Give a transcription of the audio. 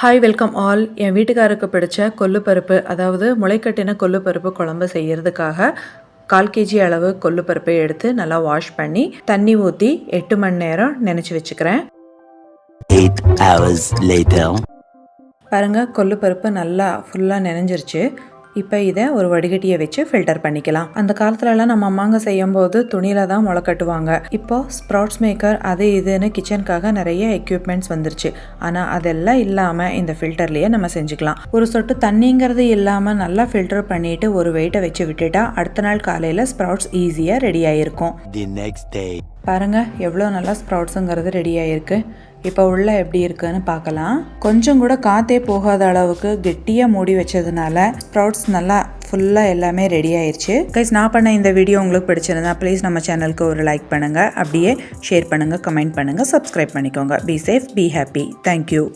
Hi welcome all என் வீட்டுக்காருக்கு பிடிச்ச கொள்ளு பருப்பு அதாவது முளைக்கட்டின கொள்ளு பருப்பு குழம்பு செய்யறதுக்காக கால் கேஜி அளவு கொள்ளு பருப்பை எடுத்து நல்லா வாஷ் பண்ணி தண்ணி ஊற்றி எட்டு மணி நேரம் நினச்சி வச்சுக்கிறேன். Eight hours later. பாருங்க கொள்ளு பருப்பு நல்லா ஃபுல்லாக நனைஞ்சிருச்சு. இப்போ இதை ஒரு வடிகட்டியை வச்சு ஃபில்டர் பண்ணிக்கலாம். அந்த காலத்துலலாம் நம்ம அம்மாங்க செய்யும்போது துணியில தான் முளை கட்டுவாங்க. இப்போ ஸ்ப்ரவுட்ஸ் மேக்கர் அது இதுன்னு கிச்சனுக்காக நிறைய எக்யூப்மெண்ட்ஸ் வந்துருச்சு. ஆனால் அதெல்லாம் இல்லாமல் இந்த ஃபில்டர்லேயே நம்ம செஞ்சுக்கலாம். ஒரு சொட்டு தண்ணிங்கிறது இல்லாமல் நல்லா ஃபில்டர் பண்ணிட்டு ஒரு வெயிட்டை வச்சு விட்டுட்டா அடுத்த நாள் காலையில் ஸ்ப்ரவுட்ஸ் ஈஸியாக ரெடி ஆகிருக்கும். பாருங்க எவ்வளோ நல்லா ஸ்ப்ரவுட்ஸுங்கிறது ரெடி ஆகிருக்கு இப்போ உள்ள எப்படி இருக்குன்னு பார்க்கலாம். கொஞ்சம் கூட காத்தே போகாத அளவுக்கு கெட்டியாக மூடி வச்சதுனால ஸ்ப்ரவுட்ஸ் நல்லா ஃபுல்லாக எல்லாமே ரெடி ஆயிடுச்சு கைஸ் நான் பண்ண இந்த வீடியோ உங்களுக்கு பிடிச்சிருந்தா ப்ளீஸ் நம்ம சேனலுக்கு ஒரு லைக் பண்ணுங்கள் அப்படியே ஷேர் பண்ணுங்கள் கமெண்ட் பண்ணுங்கள் சப்ஸ்கிரைப் பண்ணிக்கோங்க. Be safe be happy thank you